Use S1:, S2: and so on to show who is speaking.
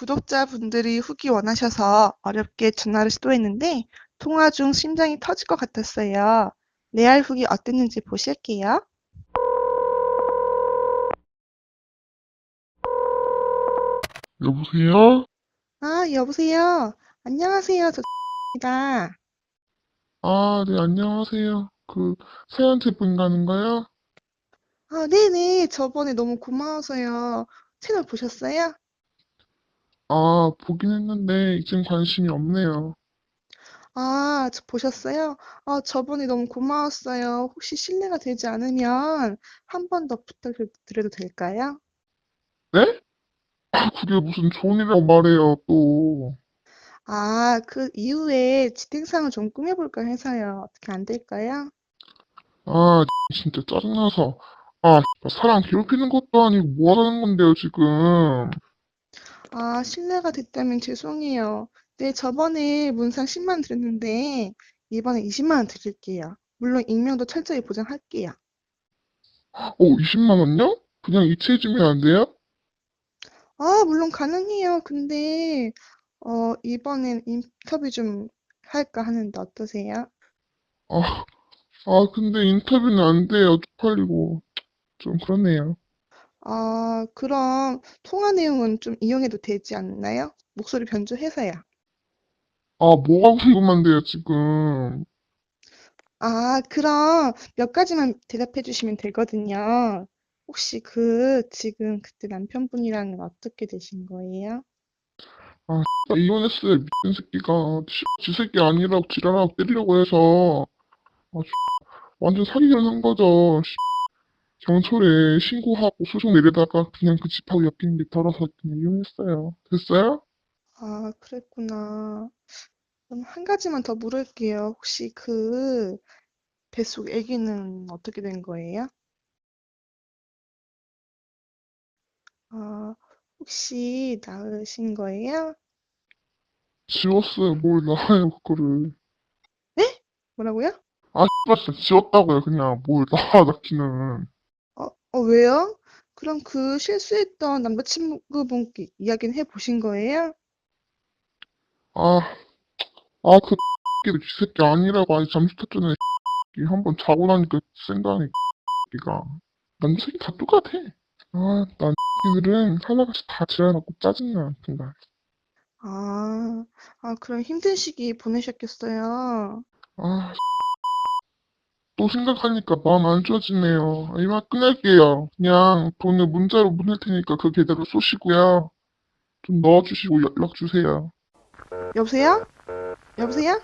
S1: 구독자분들이 후기 원하셔서 어렵게 전화를 시도했는데 통화 중 심장이 터질 것 같았어요. 레알 후기 어땠는지 보실게요.
S2: 여보세요?
S1: 아, 여보세요. 안녕하세요. 저 입니다.
S2: 아, 네, 안녕하세요. 그, 세연제 분가는가요?
S1: 아, 네네. 저번에 너무 고마워서요. 채널 보셨어요?
S2: 아, 보긴 했는데, 이젠 관심이 없네요.
S1: 아, 저 보셨어요? 아, 저번에 너무 고마웠어요. 혹시 실례가 되지 않으면 한 번 더 부탁드려도 될까요?
S2: 네? 아, 그게 무슨 좋은 일이라고 말해요, 또.
S1: 아, 그 이후에 지팅상을 좀 꾸며볼까 해서요. 어떻게 안 될까요?
S2: 아, 진짜 짜증나서. 아, 사람 괴롭히는 것도 아니고 뭐 하자는 건데요, 지금.
S1: 아, 실례가 됐다면 죄송해요. 네, 저번에 문상 10만 원 드렸는데 이번에 20만 원 드릴게요. 물론 익명도 철저히 보장할게요.
S2: 어, 20만 원요? 그냥 이체해주면 안 돼요?
S1: 아, 물론 가능해요. 근데 어, 이번엔 인터뷰 좀 할까 하는데 어떠세요?
S2: 아, 아, 근데 인터뷰는 안 돼요, 쪽팔리고. 좀 그렇네요.
S1: 아, 그럼 통화 내용은 좀 이용해도 되지 않나요? 목소리 변조해서요.
S2: 아, 뭐가 궁금한데요, 지금.
S1: 아, 그럼 몇 가지만 대답해 주시면 되거든요. 혹시 그 지금 그때 남편분이랑은 어떻게 되신 거예요?
S2: 아, 이혼했어요, 미친 새끼가. 씨, 지 새끼 아니라고 지랄하고 때리려고 해서. 아, 씨, 완전 사기를 한 거죠. 씨, 경찰에 신고하고 소송 내려다가 그냥 그 집하고 엮이는 게 더러서 그냥 이혼했어요. 됐어요?
S1: 아, 그랬구나. 그럼 한 가지만 더 물을게요. 혹시 그 뱃속 아기는 어떻게 된 거예요? 아, 혹시 낳으신 거예요?
S2: 지웠어요. 뭘 나와요, 그거를.
S1: 뭐라고요?
S2: 아, 씨발, 진짜 지웠다고요, 그냥. 뭘 나와, 낳기는.
S1: 어, 어, 왜요? 그럼 그 실수했던 남자친구분께 이야기는 해보신 거예요?
S2: 아, 아, 그 새끼도 지 새끼 아니라고 아직 잠수 탔잖아요, 이 한번 자고 나니까 생각하니, 새끼가. 남자 새끼 다 똑같아. 아, 난 새끼들은 하나같이 다 지랄하고 짜증나, 정말.
S1: 아, 아, 그럼 힘든 시기 보내셨겠어요.
S2: 아, 또 생각하니까 마음 안 좋아지네요. 아, 이만 끊을게요. 그냥 돈을 문자로 보낼 테니까 그 계좌로 쏘시고요. 좀 넣어주시고 연락 주세요.
S1: 여보세요? 여보세요?